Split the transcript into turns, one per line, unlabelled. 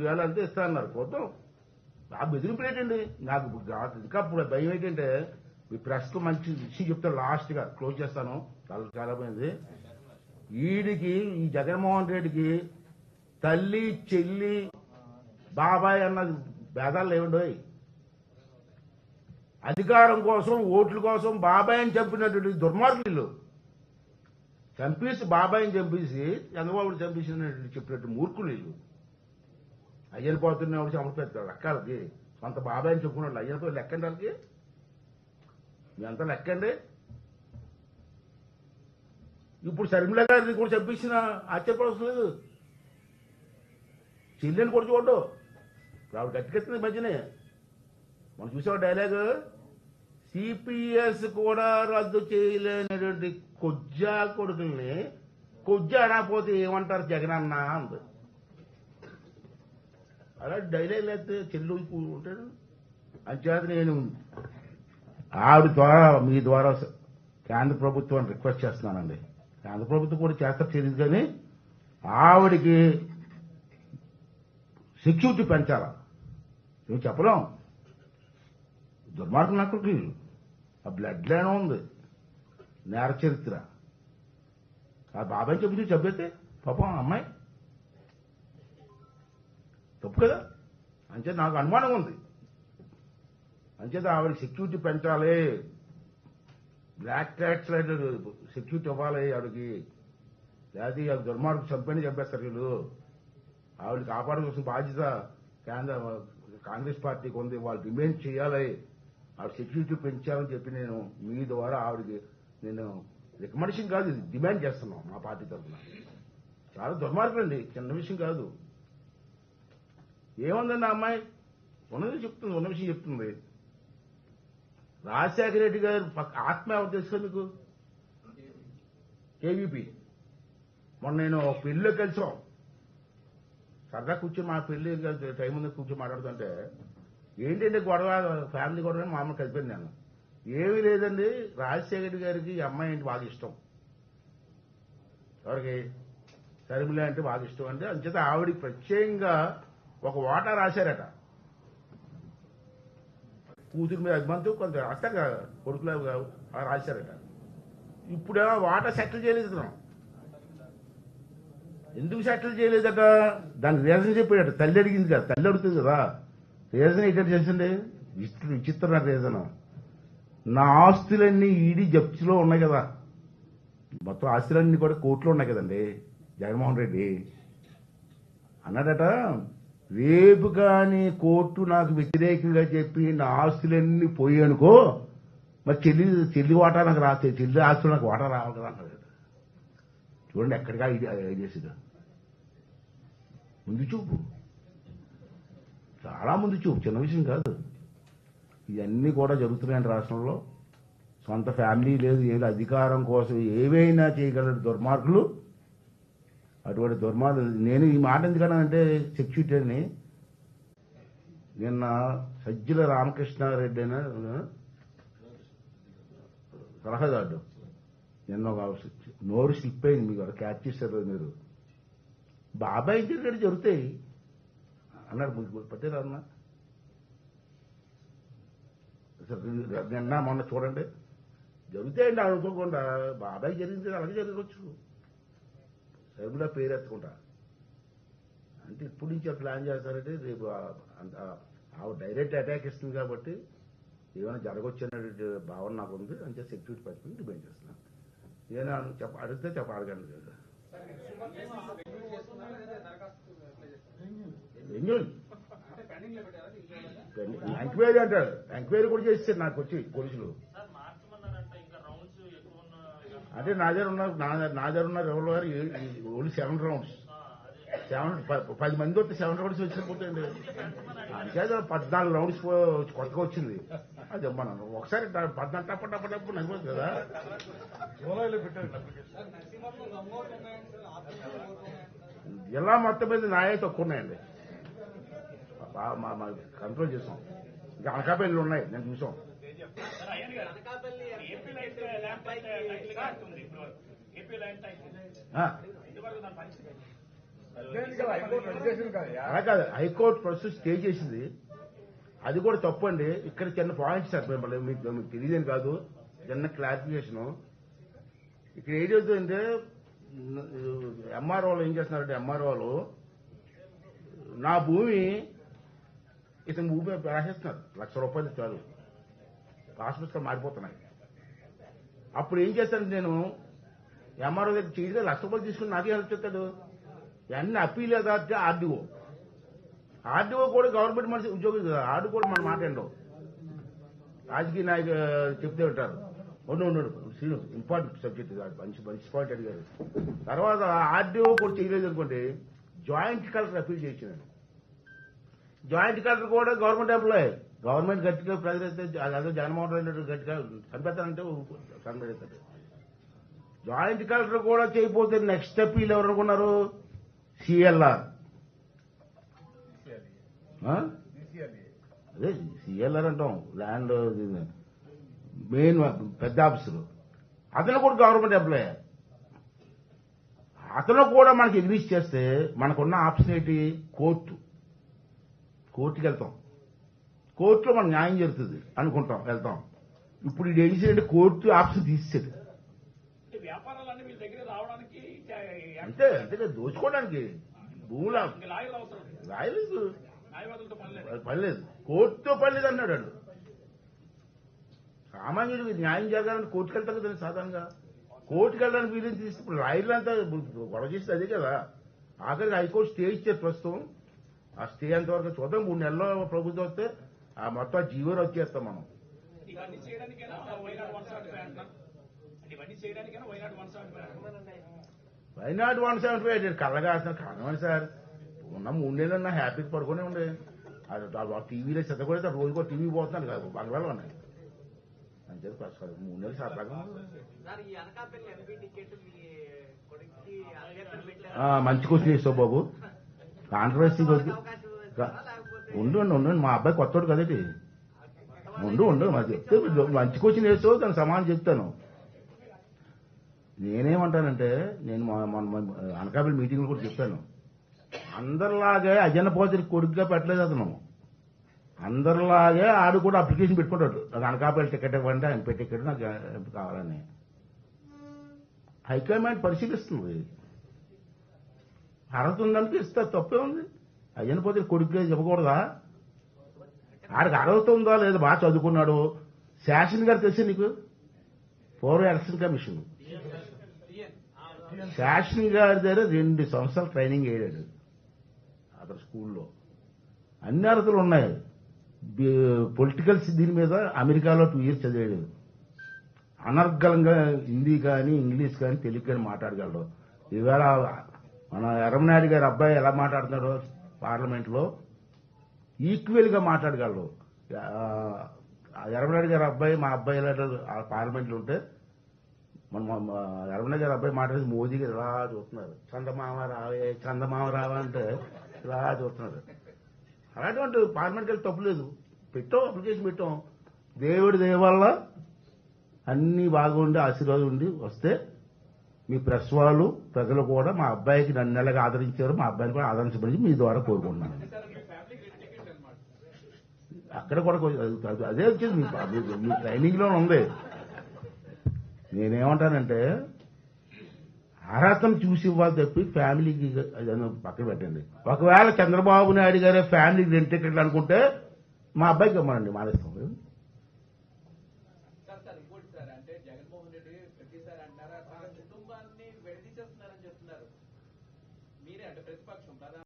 ఇవాళ అంతే ఇస్తా అన్నారు. పోతాం. ఆ బెదిరింపు నాకు ఇంకా ఇప్పుడు భయం ఏంటంటే ఈ ప్రశ్న మంచి విషయం చెప్తాను లాస్ట్గా క్లోజ్ చేస్తాను. చాలా చాలా పోయింది వీడికి ఈ జగన్మోహన్ రెడ్డికి తల్లి చెల్లి బాబాయ్ అన్న భేదాలు లేవండి అధికారం కోసం ఓట్ల కోసం బాబాయ్ అని చంపినటువంటి దుర్మార్గులు చంపేసి బాబాయ్ని చంపేసి చంద్రబాబుని చంపేసినట్టు చెప్పినట్టు మూర్ఖులు వీళ్ళు అయ్యని పోతున్న సమర్పిస్తాడు లెక్కలకి. బాబాయ్ అని చెప్పుకున్నాడు. అయ్యలతో లెక్కండి వాళ్ళకి. మీ అంతా లెక్కండి. ఇప్పుడు శర్మిల గారిని కూడా చెప్పించిన ఆశ్చర్యపడవలసిన లేదు. చెల్లెని కూడా చూడు ఇప్పుడు ఆవిడ గట్టికెత్తుంది మధ్యనే. మనం చూసాం డైలాగ్? సిపిఎస్ కూడా రద్దు చేయలేనటువంటి కొజ్జా కొడుకుల్ని కొజ్జా అనకపోతే ఏమంటారు జగన్ అన్న అంది. అలా డైలాగ్ లేకపోతే చెల్లు ఉంటాడు. అంచేత నేను ఆవిడ ద్వారా మీ ద్వారా కేంద్ర ప్రభుత్వాన్ని రిక్వెస్ట్ చేస్తున్నానండి. కేంద్ర ప్రభుత్వం కూడా చేస్తారు తెలియదు కానీ ఆవిడికి సెక్యూరిటీ పెంచాలా? మేము చెప్పలేం. దుర్మార్గం నక్కడికి ఆ బ్లడ్ లైన్ ఉంది. నేర చరిత్ర ఆ బాబాయ్ చెబితే చెప్పేస్తే పాపం అమ్మాయి తప్పు కదా? అంచేత నాకు అనుమానం ఉంది. అంచేత ఆవిడ సెక్యూరిటీ పెంచాలి. బ్లాక్ క్యాట్స్ సెక్యూరిటీ ఇవ్వాలి ఆవిడకి. లేకపోతే ఆ దుర్మార్గం చంపని చంపేస్తారు వీళ్ళు. ఆవిడ కాపాడుకోవాల్సిన బాధ్యత కేంద్ర కాంగ్రెస్ పార్టీకి ఉంది వాళ్ళు డిమాండ్ చేయాలి. ఆవిడ సెక్యూరిటీ పెంచాలని చెప్పి నేను మీ ద్వారా ఆవిడకి నేను రికమెండేషన్ కాదు డిమాండ్ చేస్తున్నాం మా పార్టీ తరఫున. చాలా దుర్మార్గం అండి చిన్న విషయం కాదు. ఏముందండి ఆ అమ్మాయి? ఉన్నది చెప్తుంది ఉన్న విషయం చెప్తుంది. రాజశేఖర రెడ్డి గారు పక్క- ఆత్మ ఎవరు తెలుసు మీకు? కేవీపీ. మొన్న నేను ఒక పెళ్ళిలో కలిసాం. సరదా కూర్చొని మా పెళ్ళి టైం ఉంది కూర్చొని మాట్లాడుతుంటే ఏంటంటే గొడవ? ఫ్యామిలీ గొడవ అని మా అమ్మ కలిపాను నేను. ఏమీ లేదండి రాజశేఖర రెడ్డి గారికి ఈ అమ్మాయి అంటే బాగా ఇష్టం. ఎవరికి? శర్మిల అంటే బాగా ఇష్టం అంటే అంచేత ఆవిడికి ప్రత్యేకంగా ఒక వాటా రాశారట. కూతురు మీద అభిమానంతో కొంత రాస్తారు కదా కొడుకులా రాశారట. ఇప్పుడేమో వాటా సెటిల్ చేయలేదు ఎందుకు సెటిల్ చేయలేదట? దానికి రీజన్ చెప్పాడట. తల్లి అడిగింది కదా తల్లి అడుగుతుంది కదా. రీజన్ ఏంటంటే తెలిసింది? విచిత్ర విచిత్రమైన రీజన్ నా ఆస్తులన్నీ ఈడీ జప్తిలో ఉన్నాయి కదా. మొత్తం ఆస్తులన్నీ కూడా కోర్టులో ఉన్నాయి కదండి. జగన్మోహన్ రెడ్డి. అన్నాడట రేపు కానీ కోర్టు నాకు వ్యతిరేకంగా చెప్పి నా ఆస్తులన్నీ పోయి అనుకో మరి చెల్లి చెల్లి వాటా నాకు రాస్తే చెల్లి ఆస్తులు నాకు వాటా రావాలి కదా అన్నాడు చూడండి ఎక్కడిగా చేసేది. ముందు చూపు. చాలా ముందు చూపు చిన్న విషయం కాదు. ఇవన్నీ కూడా జరుగుతున్నాయండి రాష్ట్రంలో. సొంత ఫ్యామిలీ లేదు ఏమి అధికారం కోసం ఏవైనా చేయగలరు దుర్మార్గులు. అటువంటి దుర్మార్గం నేను ఈ మాట ఎందుకన్నానంటే సెక్యూరిటీ అని నిన్న సజ్జల రామకృష్ణారెడ్డి అయినా సలహాదారుడు. నిన్న ఒక నోరు స్లిప్ అయింది మీకు క్యాచ్ చేశారు మీరు. బాబాయ్ జరిగాడు జరుగుతాయి. అన్నాడు మీకు పట్టేదా అన్న? నిన్న మొన్న చూడండి. జరుగుతాయండి అనుకోకుండా బాబాయ్ జరిగింది అలాగే జరగవచ్చు శర్మిల పేరు ఎత్తకుండా అంటే ఇప్పుడు నుంచి ప్లాన్ చేస్తారంటే రేపు ఆవిడ డైరెక్ట్ అటాక్ ఇస్తుంది కాబట్టి ఏమైనా జరగవచ్చు అనే భావన నాకు ఉంది. అంటే సెక్యూరిటీ పట్టుకుని డిపెండ్ చేస్తున్నాను నేను చెప్ప అడిగితే చెప్ప అడగండి కదా ఎంక్వైరీ అంటారు ఎంక్వైరీ కూడా చేస్తారు నాకు వచ్చి పోలీసులు
సార్ మార్చమన్నారంట ఇంకా రౌండ్స్ ఎక్కువ ఉన్న
అంటే నా దగ్గర ఉన్న నా దగ్గర ఉన్న ఎవరు గారు ఓన్లీ సెవెన్ రౌండ్స్ సెవెన్ పది మంది వస్తే సెవెన్ రౌండ్స్ వచ్చిన పోతాయండి అంతే పద్నాలుగు రౌండ్స్ కొత్తగా వచ్చింది. అది మనం ఒకసారి ట- పద్నాలుగు టప్ప టప్ప టప్పు నడిపోతుంది కదా. జిల్లా మొత్తం మీద నాయే తక్కువ ఉన్నాయండి. కంట్రోల్ చేసాం. ఇంకా అనకాపల్లి ఉన్నాయి నేను చూసాం.
అలా హైకోర్టు కాదు
హైకోర్టు ప్రస్తుతం స్టే చేసింది. అది కూడా తప్పు అండి ఇక్కడ చిన్న పాయింట్ సార్ మిమ్మల్ని మీకు మీకు తెలియదని కాదు. చిన్న క్లారిఫికేషన్ ఇక్కడ ఏం జరుగుతుందంటే ఎంఆర్ఓలు ఏం చేస్తున్నారంటే ఎంఆర్ఓలు నా భూమి ఇతని భూమి రాసేస్తున్నారు. లక్ష రూపాయలు చాలు పాస్ మారిపోతున్నాయి. అప్పుడు ఏం చేస్తాను నేను? ఎంఆర్ఓ దగ్గర చేయగా లక్ష రూపాయలు తీసుకుని నాకే హెల్ప్ చెప్తాడు అన్ని అప్పీల్ కాబట్టి ఆర్డీఓ. ఆర్డీఓ కూడా గవర్నమెంట్ మనిషి ఉద్యోగం కదా ఆడు కూడా మన మాట ఏంటో రాజకీయ నాయకు చెప్తే ఉంటారు. ఉండు ఉండు శ్రీను ఇంపార్టెంట్ సబ్జెక్ట్ కాదు మంచి మంచి పాయింట్ అడిగారు. తర్వాత ఆర్డీఓ కూడా చేయలేదు అనుకోండి జాయింట్ కలెక్టర్ అప్పీల్ చేయించాను జాయింట్ కలెక్టర్ కూడా గవర్నమెంట్ ఎంప్లాయ్ గవర్నమెంట్ గట్టిగా ప్రజలైతే అదే జగన్మోహన్ రెడ్డి గట్టిగా చంపేస్తానంటే చంపేస్తారు. జాయింట్ కలెక్టర్ కూడా చేయకపోతే నెక్స్ట్ అప్పీల్ ఎవరు అనుకున్నారు? సిఎల్ఆర్ అదే సిఎల్ఆర్ అంటాం. ల్యాండ్ మెయిన్ పెద్ద ఆఫీసర్ అతను కూడా గవర్నమెంట్ ఎంప్లాయ్ అతను కూడా మనకి ఎగ్రీస్ చేస్తే మనకున్న ఆప్షన్ ఏంటి కోర్టు కోర్టుకి వెళ్తాం. కోర్టులో మనకు న్యాయం జరుగుతుంది అనుకుంటాం వెళ్తాం. ఇప్పుడు ఇది ఏం చేయండి కోర్టు ఆప్షన్ తీసేది. అంతే అంతే దోచుకోవడానికి. భూముల. రాయలేదు పర్లేదు కోర్టుతో పర్లేదు అన్నాడు వాడు. సామాన్యుడికి న్యాయం జరగాలని కోర్టుకు వెళ్తాం కదా సాధారణంగా. కోర్టుకు వెళ్ళడానికి వీలు తీసి ఇప్పుడు లాయర్లు అంతా గొడవ చేస్తే అదే కదా. ఆఖరికి హైకోర్టు స్టే ఇచ్చారు ప్రస్తుతం. ఆ స్టే అంతవరకు చూద్దాం. మూడు నెలల్లో ప్రభుత్వం వస్తే ఆ మొత్తం జీవో వచ్చేస్తాం మనం.
వైనాడు వన్ సెవెంటీ ఫైవ్
కళ్ళగాసిన కారణమని సార్. ఉన్న మూడు నెలలు నా హ్యాపీగా పడుకునే ఉండే. అది టీవీలో చెత్త కూడా రోజుకో టీవీ పోతున్నాను కాదు బంగ్లాలో ఉన్నాయి అని చెప్పి ప్రస్తుతం మూడు నెలలు సరదాగా.
సార్
మంచి క్వశ్చన్ చేస్తావు బాబు. కాంట్రవర్సీ కొద్ది
ఉండండి
ఉండు ఉండు. మా అబ్బాయి కొత్తోడు కదటి ఉండు ఉండు. మా చెప్తే మంచి క్వశ్చన్ వేస్తావు దానికి సమానం చెప్తాను. నేనేమంటానంటే నేను అనకాపల్లి మీటింగ్లో కూడా చెప్తాను. అందరిలాగే అజన్న పోతికి కొడుకుగా పెట్టలేదు అతను. అందరిలాగే ఆడు కూడా అప్లికేషన్ పెట్టుకుంటాడు. నాకు అనకాపల్లి టికెట్ ఇవ్వండి ఎంపీ టికెట్ నాకు కావాలని. హైకమాండ్ పరిశీలిస్తుంది. అర్హత ఉందంటే ఇస్తే తప్పే ఉంది. అయ్యన పోతే కొడుకుగా చెప్పకూడదా? ఆడికి అర్హత ఉందా లేదా? బాగా చదువుకున్నాడు. శాసన్ గారు తెలిసి నీకు? పూర్వ ఎలక్షన్ కమిషన్. శాసన్ గారి దగ్గర రెండు సంవత్సరాలు ట్రైనింగ్ అయ్యాడు అతను స్కూల్లో. అన్ని అర్హతలు ఉన్నాయి. పొలిటికల్స్ దీని మీద అమెరికాలో టూ ఇయర్స్ చదివాడు. అనర్గళంగా హిందీ కానీ ఇంగ్లీష్ కానీ తెలుగు కానీ మాట్లాడగలడు. ఈవేళ మన ఎర్రమనాయుడు గారి అబ్బాయి ఎలా మాట్లాడుతున్నాడో పార్లమెంట్లో ఈక్వల్గా మాట్లాడగలరు. గా ఎర్రమనాయుడు గారి అబ్బాయి మా అబ్బాయి ఇలాంటి పార్లమెంట్ ఉంటే మన మా- ఎర్రమనాయుడు గారి అబ్బాయి మాట్లాడి మోదీ గారు ఇలా చూస్తున్నారు. చందమామ రావే చందమామ రావా అంటే ఇలా చూస్తున్నారు. అలాంటి పార్లమెంట్కి వెళ్ళి తప్పులేదు పెట్టాం అప్లికేషన్ పెట్టాం. దేవుడి దయ వల్ల అన్ని బాగుండి ఆశీర్వాదం ఉండి వస్తే మీ ప్రెస్ వాళ్ళు ప్రజలు కూడా మా అబ్బాయికి నన్ను నెలగా ఆదరించారు మా అబ్బాయిని కూడా ఆదరించబడి మీ ద్వారా కోరుకుంటున్నాను. అక్కడ కూడా కొంచెం అదే వచ్చింది. మీ మీ- ట్రైనింగ్లో ఉంది. నేనేమంటానంటే అర్హతను చూసి ఇవ్వాలి తప్పి ఫ్యామిలీకి పక్కన పెట్టండి. ఒకవేళ చంద్రబాబు నాయుడు గారే ఫ్యామిలీకి రెండు టికెట్లు అనుకుంటే మా అబ్బాయికి ఇవ్వమనండి మానేస్తాం.